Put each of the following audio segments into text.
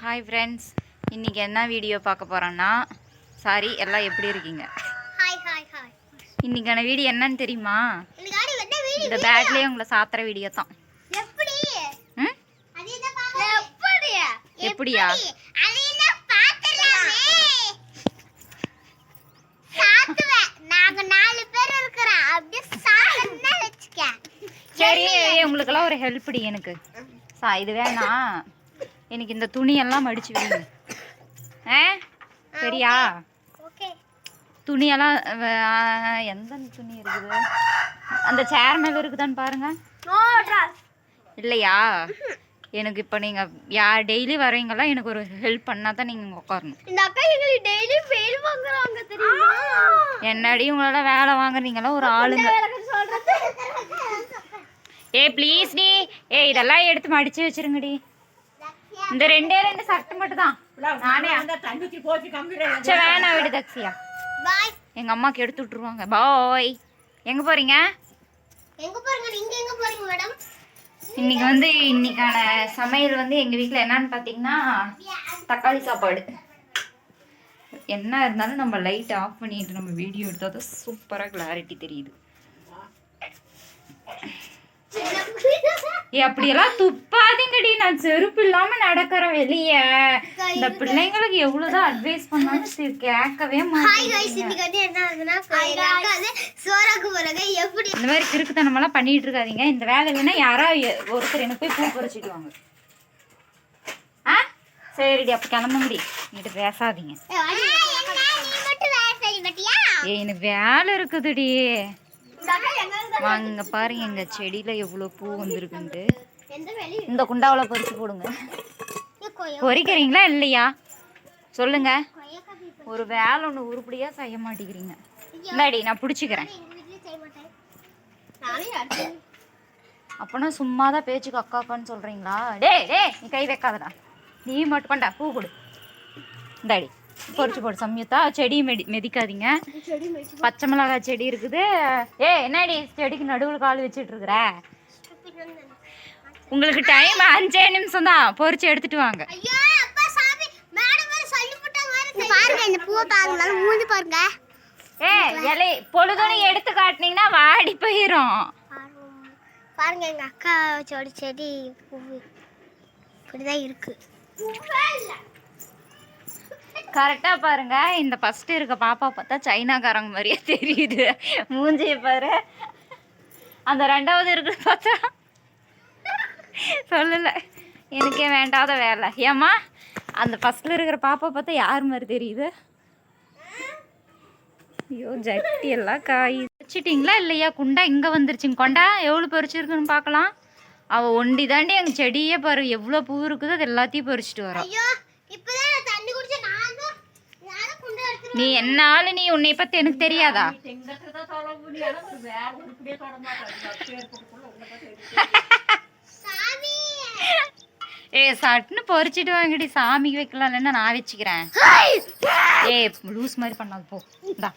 Hi friends இன்றைக்கி என்ன video பார்க்க போகிறோன்னா சாரி எல்லாம் எப்படி இருக்கீங்க? இன்றைக்கான வீடியோ என்னன்னு தெரியுமா? இந்த பேக்லேயே உங்களை சாத்துற வீடியோ தான். எப்படியா? சரி உங்களுக்கெல்லாம் ஒரு ஹெல்ப்டி எனக்கு. சா இது வேணாம். எனக்கு இந்த துணியெல்லாம் மடிச்சு வைங்க ஆ? சரியா? துணியெல்லாம் எந்த துணி இருக்குது? அந்த சேர் மேலே இருக்குதான்னு பாருங்க. இல்லையா? எனக்கு இப்போ நீங்கள் யார் டெய்லி வரீங்களா எனக்கு ஒரு ஹெல்ப் பண்ணால் தான் நீங்கள் உட்காரணும் இந்த அக்கா எங்களுக்கு டெய்லி ஃபெயில் வாங்குறாங்க தெரியுமா? என்னடி உங்களால வேலை வாங்குறீங்களா? ஒரு ஆளுங்க. ஏ ப்ளீஸ் டி. ஏ இதெல்லாம் எடுத்து மடிச்சு வச்சிருங்கடி. இந்த ரெண்டே ரெண்டு சட்டை மட்டும் தான் நானே சரி வேணாம் விடு தக்ஷியா பாய் எங்க அம்மாக்கு எடுத்து விட்டுருவாங்க. பாய் எங்க போறீங்க? எங்க போறீங்க? நீங்க எங்க போறீங்க மேடம் இன்னைக்கு வந்து இன்னைக்கான சமையல் வந்து எங்க வீட்ல என்னன்னு பாத்தீங்கன்னா தக்காளி சாப்பாடு. என்ன இருந்தாலும் நம்ம லைட் ஆஃப் பண்ணிட்டு நம்ம வீடியோ எடுத்தா தான் சூப்பரா கிளாரிட்டி தெரியுது ஏ அப்படியெல்லாம் துப்பாதீங்கடி நான் செருப்பு இல்லாம நடக்கிறேன் வெளியே இந்த பிள்ளைங்களுக்கு எவ்வளவுதான் அட்வைஸ் பண்ணாலும் சரி கேட்கவே இந்த மாதிரி கிறுக்குத்தனமெல்லாம் பண்ணிட்டு இருக்காதீங்க இந்த வேலை இல்லைன்னா யாரோ ஒருத்தர் எனக்கு போய் பூ பறிச்சுடுவாங்க ஆ சரிடி அப்போ கிளம்ப முடி என்கிட்ட பேசாதீங்க ஏய் எனக்கு வேலை இருக்குதுடி வாங்க பாருங்க எங்க செடியில எவ்வளோ பூ வந்திருக்குன்ட்டு. இந்த குண்டாவில் பறிச்சு போடுங்க. பொறிக்கிறீங்களா இல்லையா? சொல்லுங்க. ஒரு வேலை ஒன்று உருப்படியாக செய்ய மாட்டேங்கிறீங்க. இந்தாடி நான் பிடிச்சிக்கிறேன். அப்போனா சும்மா தான் பேச்சுக்கு அக்கா அக்கான்னு சொல்கிறீங்களா டேய் டேய் நீ கை வைக்காதடா. நீ மட்டும் கொண்டா பூ கொடு. இந்தாடி. பொறிச்சு போடு. சம்யுத்தா செடி மெடி மெதிக்காதீங்க. பச்சை மிளகாய் செடி இருக்குது. ஏ என்னடி செடிக்கு நடுவில் கால் வச்சுட்டு இருக்கிற? உங்களுக்கு டைம் அஞ்சே நிமிஷம் தான். பொறிச்சு எடுத்துட்டு வாங்க. ஐயோ அப்பா சாமி. மேடம் வேற சொல்லி போட்டாங்க வேற பாருங்க இந்த பூவை பாருங்க நல்லா மூஞ்சி பாருங்க. ஏ இலை பொழுதுன்னு எடுத்து காட்டினீங்கன்னா வாடி போயிடும் பாருங்க எங்க அக்கா செடி செடி பூவு இப்படிதான் இருக்கு. கரெக்டாக பாருங்க. இந்த ஃபஸ்ட்டு இருக்க பாப்பா பார்த்தா சைனாக்காரங்க மாதிரியே தெரியுது. மூஞ்சிய பாரு. அந்த ரெண்டாவது இருக்கிற பார்த்தா சொல்லலை. எனக்கே வேண்டாத வேலை. ஏம்மா அந்த ஃபஸ்ட்டில் இருக்கிற பாப்பா பார்த்தா யார் மாதிரி தெரியுது? ஐயோ ஜட்டி எல்லாம் காய். வச்சிட்டிங்களா இல்லையா? குண்டா இங்கே வந்துருச்சுங்க கொண்டா எவ்வளோ பறிச்சிருக்குன்னு பார்க்கலாம். அவள் ஒண்டி தாண்டி எங்கள் செடியே பாரு. எவ்வளோ பூ இருக்குதோ அது எல்லாத்தையும் பறிச்சிட்டு வரோம் ஐயோ இப்பதான் நான் தண்ணி குடிச்ச நான் தான் நான் தான் குண்டா எடுத்துருவேன் நீ என்ன ஆளு நீ உன்னை பத்தி எனக்கு தெரியாதா? சாமி! ஏ சட்டுன்னு பொறிச்சிட்டு வாங்கடி. சாமிக்கு வைக்கலாம் இல்லைன்னா நான் வச்சுக்கிறேன். ஏ லூஸ் மாதிரி பண்ணாது போ. இந்தா.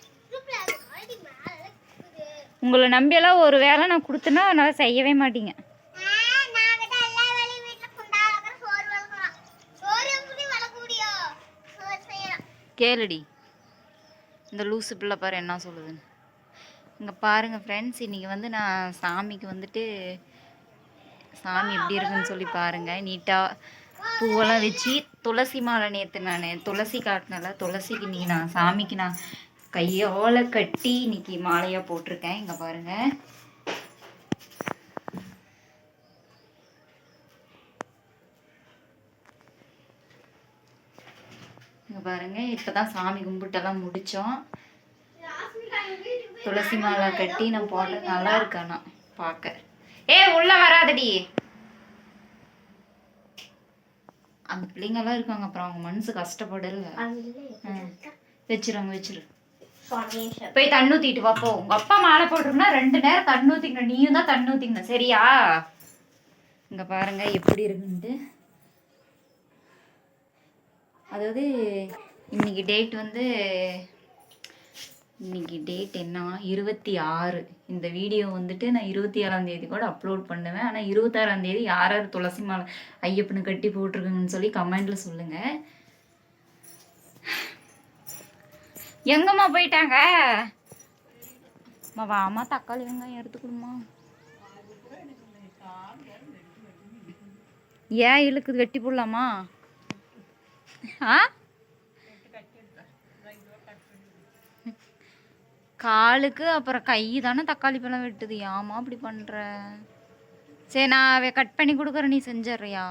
உங்களை நம்பியெல்லாம் ஒரு வேலை நான் கொடுத்தேன்னா நான் செய்யவே மாட்டீங்க. கேளுடி. இந்த லூசு பிள்ளை பாரு என்ன சொல்லுதுன்னு. இங்கே பாருங்கள் ஃப்ரெண்ட்ஸ் இன்றைக்கி வந்து நான் சாமிக்கு வந்துட்டு சாமி எப்படி இருக்குன்னு சொல்லி பாருங்கள் நீட்டாக பூவெல்லாம் வச்சு துளசி மாலை நேற்று நான் துளசி காட்டினல துளசிக்கு இன்னைக்கு நான் சாமிக்கு நான் கையோல கட்டி இன்னைக்கு மாலையாக போட்டிருக்கேன். இங்கே பாருங்கள் இங்கே பாருங்க இப்போ தான் சாமி கும்பிட்டெல்லாம் முடித்தோம் துளசி மாலை கட்டி நான் போட்டேன் நல்லா இருக்கானா பார்க்க. ஏ உள்ள வராதடி. அந்த பிள்ளைங்கெல்லாம் இருக்காங்க அப்புறம் அவங்க மனசு கஷ்டப்படல. வச்சிருங்க வச்சிரு. போய் தண்ணி ஊத்திட்டு வா போ. உங்க அப்பா மாலை போட்டிருக்குன்னா ரெண்டு நேரம் தண்ணி ஊத்திக்கணும். நீயும் தான் தண்ணி ஊத்திக்கணும் சரியா? இங்க பாருங்க எப்படி இருக்குன்ட்டு. அதாவது இன்னைக்கு டேட் வந்து இன்னைக்கு டேட் என்ன இருபத்தி ஆறு. இந்த வீடியோ வந்துட்டு நான் இருபத்தி ஆறாம் தேதி கூட அப்லோட் பண்ணுவேன் ஆனால் இருபத்தாறாம் தேதி யார் யார் துளசி மாலை ஐயப்பனு கட்டி போட்டிருக்குங்கன்னு சொல்லி கமெண்டில் சொல்லுங்கள் எங்கம்மா போயிட்டாங்க? அம்மா வாமா தக்காளி வெங்காயம் எடுத்துக்கணுமா ஏன் இழுக்குது? வெட்டி போடலாமா? காலுக்கு அப்புறம் கை தானே தக்காளி பழம் வெட்டுது ஏமா அப்படி பண்ற சரி நான் கட் பண்ணி கொடுக்குறேன் நீ செஞ்சிடுறியா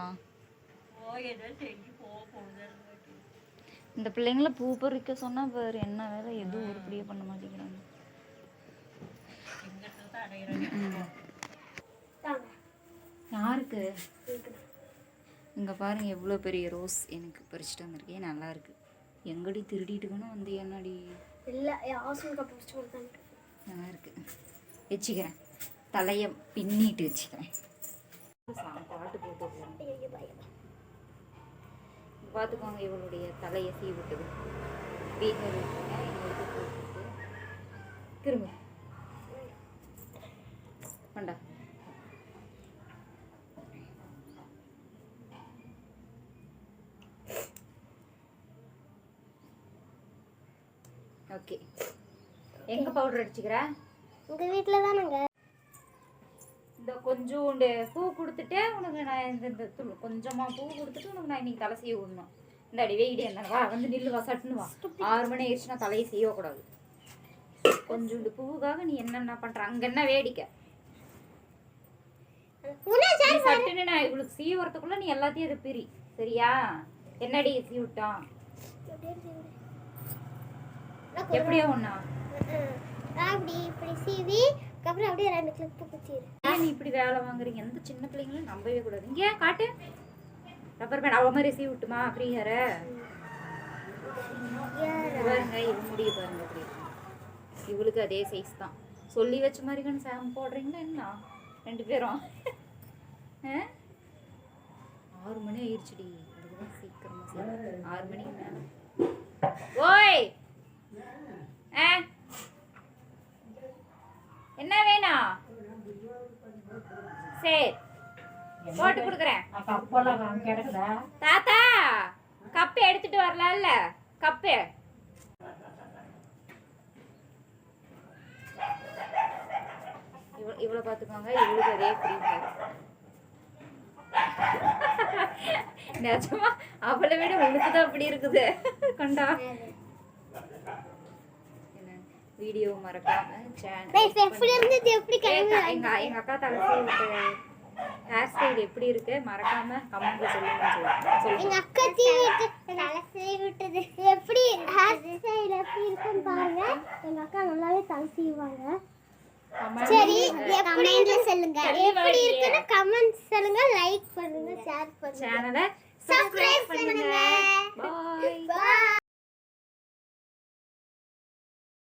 இந்த பிள்ளைங்கள பூ பறிக்க சொன்னா பாரு என்ன வேலை எதுவும் உருப்படியே பண்ண மாட்டேங்கிறாங்க யாருக்கு இங்க பாருங்க எவ்வளோ பெரிய ரோஸ் எனக்கு பறிச்சுட்டு வந்திருக்கேன் நல்லா இருக்கு. எங்கடி திருடிட்டு வேணும் வந்து என்னடி? இல்ல நல்லா இருக்கு. வச்சுக்கிறேன். தலையை பின்னிட்டு வச்சுக்கிறேன். பாட்டு போட்டு. பார்த்துக்கோங்க இவளுடைய தலையை வீட்டில் விட்டுருங்க இவளுக்கு போட்டுட்டு திரும்ப. வேண்டா. ஓகே. எங்கே பவுடர் அடிச்சுக்கிற? உங்க வீட்டுல தானங்க. இந்த கொஞ்சோண்டு பூ கொடுத்துட்டு உனக்கு நான் இந்த இந்த துளு கொஞ்சமாக பூ கொடுத்துட்டு உனக்கு நான் இன்னைக்கு தலை செய்ய விடணும். இந்த அடி வெயிடி என்ன வா வந்து நில்லு வா சட்டுன்னு வா. ஆறு மணி ஆயிடுச்சுன்னா தலையை செய்யக்கூடாது. கொஞ்சோண்டு பூவுக்காக நீ என்னென்ன பண்ற? அங்க என்ன வேடிக்கை? சட்டுன்னு நான் இவளுக்கு சீவறதுக்குள்ள நீ எல்லாத்தையும் அதை பிரி. சரியா? என்னடி சீவிட்டான் எப்படியோ ஒண்ணா? அப்படி இப்படி சீவி அப்புறம் அப்படியே ரெண்டு கிளிப்பு குத்திடு ஏன் நீ இப்படி வேலை வாங்குறீங்க? எந்த சின்ன பிள்ளைங்களும் நம்பவே கூடாது. இங்கே காட்டு. ரப்பர் பேண்ட் அவ மாதிரி சீவி விட்டுமா ஃப்ரீ ஹேர பாருங்க இவ முடிய பாருங்க அப்படி. இவளுக்கு அதே சைஸ் தான். சொல்லி வச்ச மாதிரி கண்ணு சாம் போடுறீங்களா என்ன? ரெண்டு பேரும்? ஆறு மணி ஆயிடுச்சுடி. அதுக்குதான் சீக்கிரமா. ஆறு மணிக்கு மேல. ஓய் தாத்தா கப்பு எடுத்துட்டு வரலாம்ல கப்பு. இவ்வளோ இவ்வளோ பார்த்துக்கோங்க இவளுக்கு அதே ஃப்ரீ நிஜமா அவளை விட உனக்கு தான் அப்படி இருக்குது. கண்டா. வீடியோ மறக்காம சேனல் எங்க அக்கா தலைசி ஹேர் ஸ்டைல் எப்படி இருக்கு மறக்காம கமெண்ட்ல சொல்லுங்க சொல்லுங்க அக்கா தீவிட்டு தலை சீவி விட்டது. எப்படி ஹேர் ஸ்டைல் எப்படி இருக்குன்னு பாருங்க. எங்க அக்கா நல்லாவே தலை செய்வாங்க சரி கமெண்ட்ல சொல்லுங்க. எப்படி இருக்குன்னு கமெண்ட் சொல்லுங்க லைக் பண்ணுங்க ஷேர் பண்ணுங்க. சேனலை சப்ஸ்கிரைப் பண்ணுங்க. பாய் பாய்